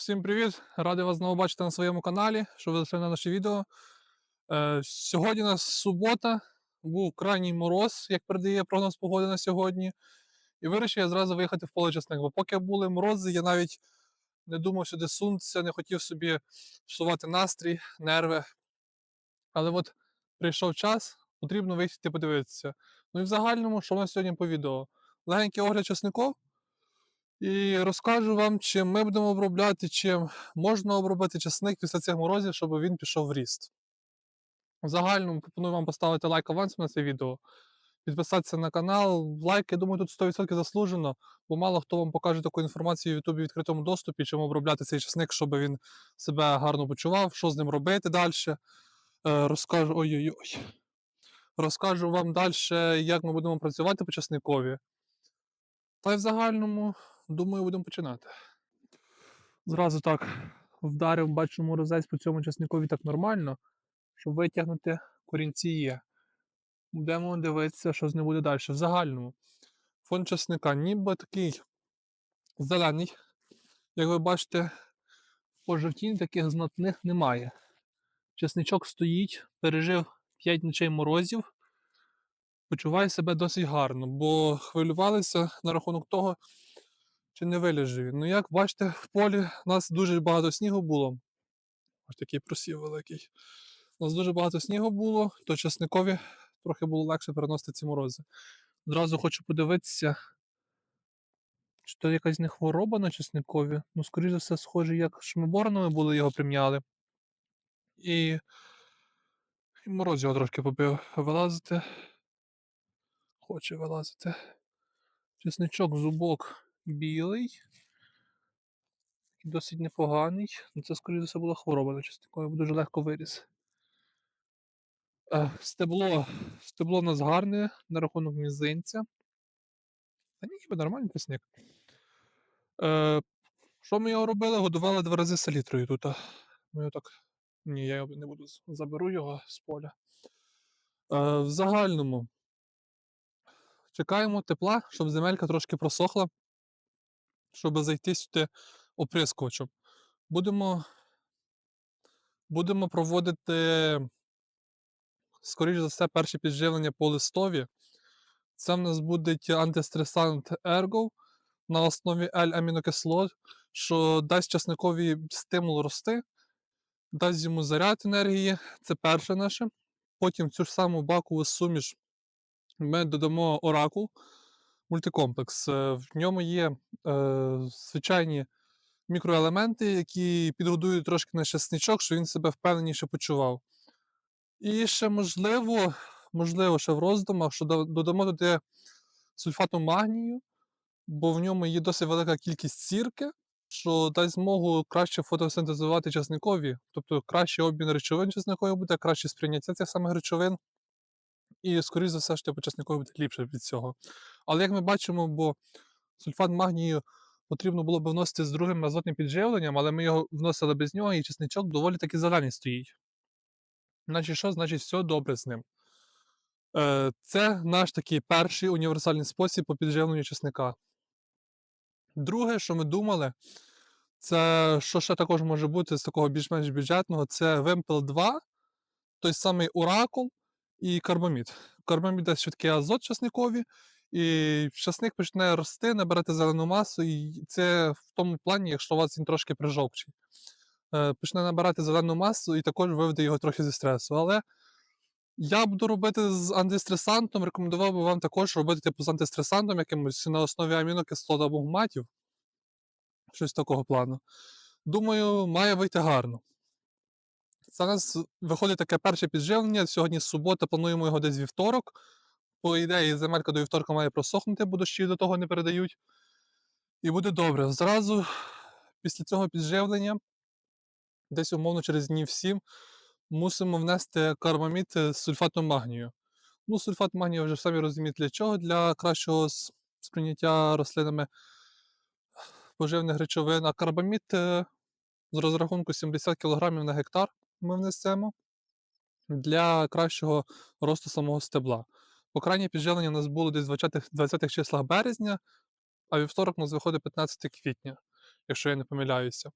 Всім привіт! Радий вас знову бачити на своєму каналі, що ви зайшли на наше відео. Е, сьогодні у нас субота, був крайній мороз, як передає прогноз погоди на сьогодні. І вирішив я зразу виїхати в поле часник. Бо поки були морози, я навіть не думав сюди сунутися, не хотів собі псувати настрій, нерви. Але от прийшов час, потрібно вийти подивитися. Ну і в загальному, що в нас сьогодні по відео? Легенький огляд часників. І розкажу вам, чим ми будемо обробляти, чим можна обробити часник після цих морозів, щоб він пішов в ріст. В загальному пропоную вам поставити лайк авансом на це відео, підписатися на канал. Лайк, я думаю, тут 100% заслужено, бо мало хто вам покаже таку інформацію в Ютубі в відкритому доступі, чим обробляти цей часник, щоб він себе гарно почував, що з ним робити далі. Розкажу ой-ой-ой. Розкажу вам далі, як ми будемо працювати по часникові. Та й в загальному, думаю, будемо починати. Зразу так вдарив, бачу, морозець по цьому часникові так нормально, щоб витягнути корінці є. Будемо дивитися, що з ним буде далі. В загальному фон часника ніби такий зелений. Як ви бачите, пожовтінь таких знатних немає. Часничок стоїть, пережив 5 ночей морозів почуває себе досить гарно, бо хвилювалися на рахунок того, чи не виліже він. Ну, як бачите, в полі у нас дуже багато снігу було. Ось такий просів великий. У нас дуже багато снігу було, то часникові трохи було легше переносити ці морози. Одразу хочу подивитися, чи то якась не хвороба на часникові. Ну, скоріш за все, схоже, як шмоборонами були, його прим'яли. І, і мороз його трошки побив. Вилазити хоче вилазити. Чесничок, зубок білий. Досить непоганий. Ну, Це, скоріше за все, була хвороба на чесникові, бо дуже легко виріс. Стебло стебло у нас гарне на рахунок мізинця. Та ні, ніби нормальний чесник. Е, Що ми його робили? Годували два рази селітрою тут. Ми його так. Ні, я його не буду. Заберу його з поля. Е, В загальному Чекаємо тепла, щоб земелька трошки просохла, щоб зайти сюди оприскувачем. Будемо будемо проводити, скоріш за все, перше підживлення по листові. Це в нас буде антистресант Ergo на основі L-амінокислот, що дасть часникові стимул рости, дасть йому заряд енергії. Це перше наше. Потім цю ж саму бакову суміш ми додамо оракул мультикомплекс. Е, в ньому є е, звичайні мікроелементи, які підгодують трошки на часничок, щоб він себе впевненіше почував. І ще можливо, можливо, ще в роздумах, що додамо туди сульфату магнію, бо в ньому є досить велика кількість сірки, що дасть змогу краще фотосинтезувати часникові, тобто кращий обмін речовин часникові буде, краще сприйняття цих самих речовин. І, скоріш за все, що почасникові буде ліпше від цього. Але як ми бачимо, бо сульфат магнію потрібно було б вносити з другим азотним підживленням, але ми його вносили без нього, і чесничок доволі таки зелений стоїть. Значить, що? Значить, все добре з ним. Е, Це наш такий перший універсальний спосіб по підживленню чесника. Друге, що ми думали, це що ще також може бути з такого більш-менш бюджетного, це Вимпел 2, той самий Оракул і карбамід. Карбамід дасть швидкий азот часникові, і часник почне рости, набирати зелену масу, і це в тому плані, якщо у вас він трошки прижовчий. Е, почне набирати зелену масу і також виведе його трохи зі стресу. Але я буду робити з антистресантом, рекомендував би вам також робити типу з антистресантом якимось на основі амінокислот або гуматів. Щось такого плану. Думаю, має вийти гарно. Зараз виходить таке перше підживлення. Сьогодні субота, плануємо його десь вівторок. По ідеї, земелька до вівторка має просохнути, бо дощі до того не передають. І буде добре. Зразу після цього підживлення, десь умовно через днів 7, мусимо внести карбамід з сульфатом магнію. Ну, сульфат магнію вже самі розумієте для чого, для кращого сприйняття рослинами поживних речовин, а карбамід е, з розрахунку 70 кг на гектар ми внесемо для кращого росту самого стебла. По підживлення у нас було десь в 20-х числах березня, а вівторок у нас виходить 15 квітня. якщо я не помиляюся.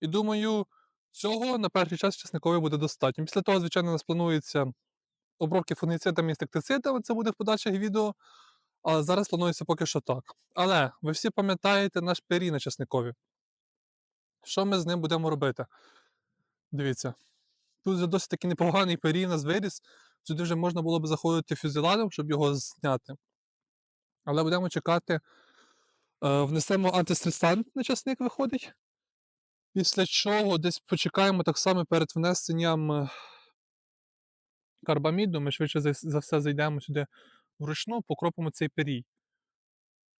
І думаю, цього на перший час часниковий буде достатньо. Після того, звичайно, у нас планується обробки фунгіцидами і інсектицидами, це буде в подальших відео. Але зараз планується поки що так. Але ви всі пам'ятаєте наш пирій на часникові. Що ми з ним будемо робити? Дивіться, тут вже досить таки непоганий пирій у нас виріс. Сюди вже можна було б заходити фюзеладом, щоб його зняти. Але будемо чекати. Е, внесемо антистресант на часник виходить. Після чого десь почекаємо так само перед внесенням е, карбаміду. Ми швидше за, все зайдемо сюди вручну, покропимо цей пирій.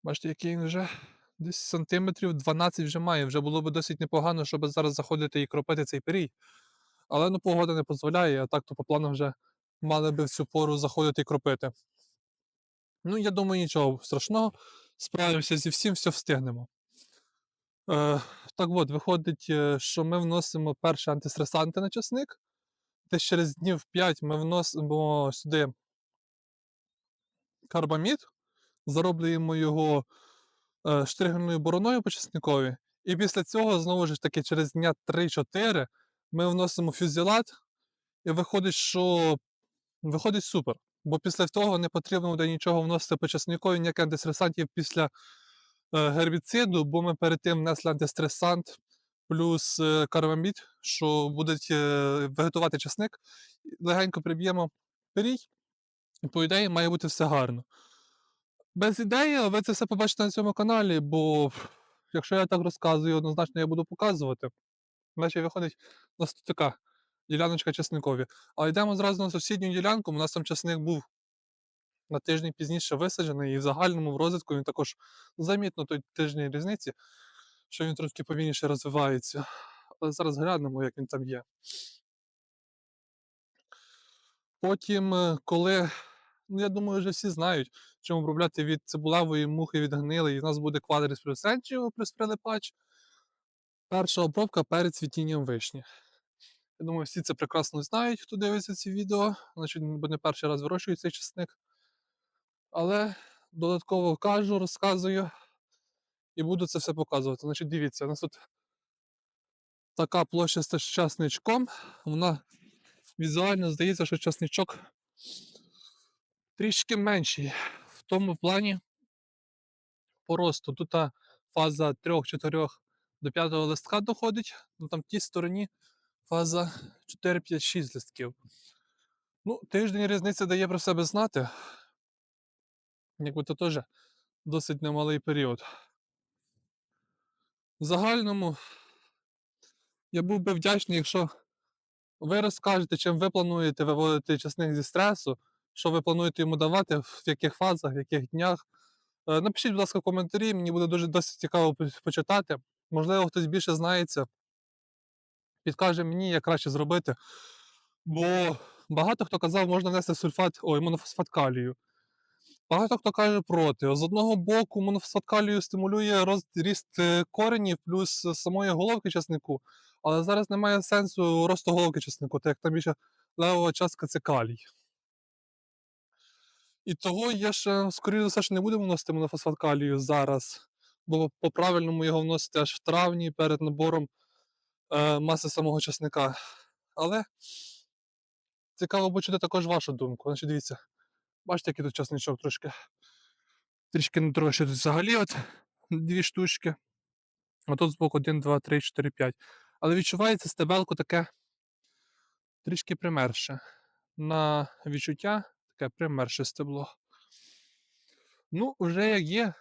Бачите, який він вже десь сантиметрів 12 вже має. Вже було б досить непогано, щоб зараз заходити і кропити цей пирій. Але ну, погода не дозволяє, а так то по плану вже мали би в цю пору заходити і кропити. Ну, я думаю, нічого страшного. Справимося зі всім, все встигнемо. Е, так от, виходить, е, що ми вносимо перші антистресанти на часник. Десь через днів 5 ми вносимо сюди карбамід, зароблюємо його е, штригельною бороною по часникові. І після цього, знову ж таки, через дня 3-4 ми вносимо фюзілат, і виходить, що виходить супер. Бо після того не потрібно буде нічого вносити по часникові, ніяких антистресантів після е, гербіциду, бо ми перед тим внесли антистресант плюс е, карбамід, що будуть е, вегетувати часник. Легенько приб'ємо пирій, і по ідеї має бути все гарно. Без ідеї, ви це все побачите на цьому каналі, бо якщо я так розказую, однозначно я буду показувати. Значить, виходить у нас така діляночка часникові. Але йдемо зразу на сусідню ділянку. У нас там часник був на тиждень пізніше висаджений, і в загальному в розвитку він також замітно той тиждень різниці, що він трошки повільніше розвивається. Але зараз глянемо, як він там є. Потім, е, коли, ну я думаю, вже всі знають, чим обробляти від цибулевої мухи від гнилої, у нас буде квадрис плюс енчіо плюс прилипач. Перша обробка перед цвітінням вишні. Я думаю, всі це прекрасно знають, хто дивиться ці відео. Значить, бо не перший раз вирощують цей часник. Але додатково кажу, розказую і буду це все показувати. Значить, дивіться, у нас тут така площа з часничком. Вона візуально здається, що часничок трішки менший. В тому плані поросту. Тут фаза 3-4 до 5 листка доходить, ну там в тій стороні фаза 4-5-6 листків. Ну, тиждень різниця дає про себе знати. Якби то теж досить немалий період. В загальному я був би вдячний, якщо ви розкажете, чим ви плануєте виводити часник зі стресу, що ви плануєте йому давати, в яких фазах, в яких днях. Е, Напишіть, будь ласка, коментарі, мені буде дуже досить цікаво почитати. Можливо, хтось більше знається, підкаже мені, як краще зробити. Бо багато хто казав, можна внести сульфат, ой, монофосфат калію. Багато хто каже проти. З одного боку, монофосфат калію стимулює ріст е, коренів плюс самої головки часнику. Але зараз немає сенсу росту головки часнику, так як там більше левова частка це калій. І того я ще, скоріше за все, що не будемо вносити монофосфат калію зараз, бо по-правильному його вносити аж в травні перед набором маси самого часника. Але цікаво почути також вашу думку. Значить, дивіться, бачите, який тут часничок трошки. Трішки не трохи тут взагалі от дві штучки. А тут збоку 1, 2, 3, 4, 5. Але відчувається стебелко таке трішки примерше. На відчуття таке примерше стебло. Ну, вже як є.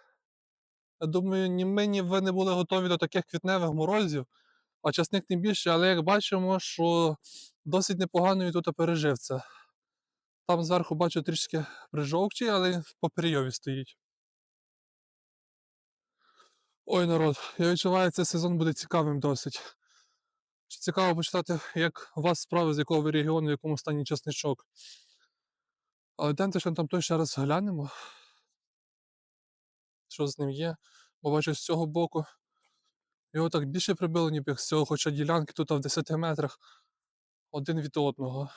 Я думаю, ні ми, ні ви не були готові до таких квітневих морозів, а часник тим більше, але як бачимо, що досить непогано він тут пережив це. Там зверху бачу трішки прижовчий, але в поперйові стоїть. Ой, народ, я відчуваю, цей сезон буде цікавим досить. Цікаво почитати, як у вас справи, з якого ви регіону, в якому стані часничок. Але йдемте ще там той ще раз глянемо. Що з ним є. Бо бачу з цього боку. Його так більше прибило, ніби цього, хоча ділянки тут в 10 метрах один від одного.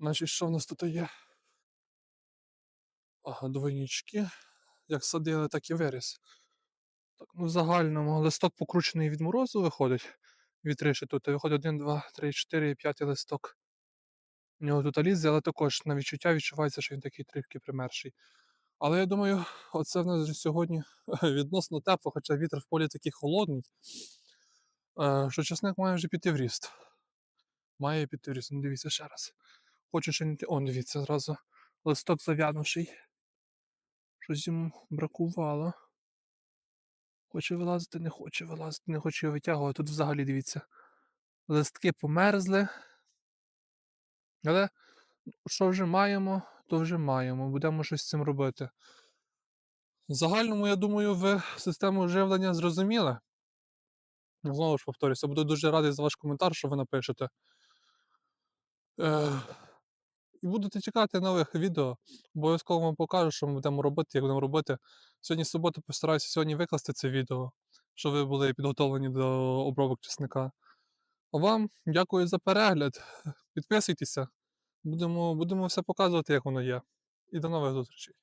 Значить, що в нас тут є? Ага, двойнички. як садили, так і виріс. Так, ну, в загальному листок покручений від морозу виходить. Вітриші тут. Виходить 1, 2, 3, 4 і 5 листок. У нього тут лізе, але також на відчуття відчувається, що він такий трішки примерший. Але я думаю, оце в нас вже сьогодні відносно тепло, хоча вітер в полі такий холодний, е, що часник має вже піти в ріст. Має піти в ріст. Ну, дивіться ще раз. Хочу ще не. О, дивіться, зразу листок зав'янувший. Щось йому бракувало. Хоче вилазити, не хоче вилазити, не хоче його витягувати. Тут взагалі дивіться. Листки померзли. Але що вже маємо, то вже маємо. Будемо щось з цим робити. В загальному, я думаю, ви систему живлення зрозуміли. Знову ж повторюся, буду дуже радий за ваш коментар, що ви напишете. Е, і будете чекати нових відео. Обов'язково вам покажу, що ми будемо робити, як будемо робити. Сьогодні субота постараюся сьогодні викласти це відео, щоб ви були підготовлені до обробок чесника. А вам дякую за перегляд. Підписуйтеся. Будемо, будемо все показувати, як воно є. І до нових зустрічей.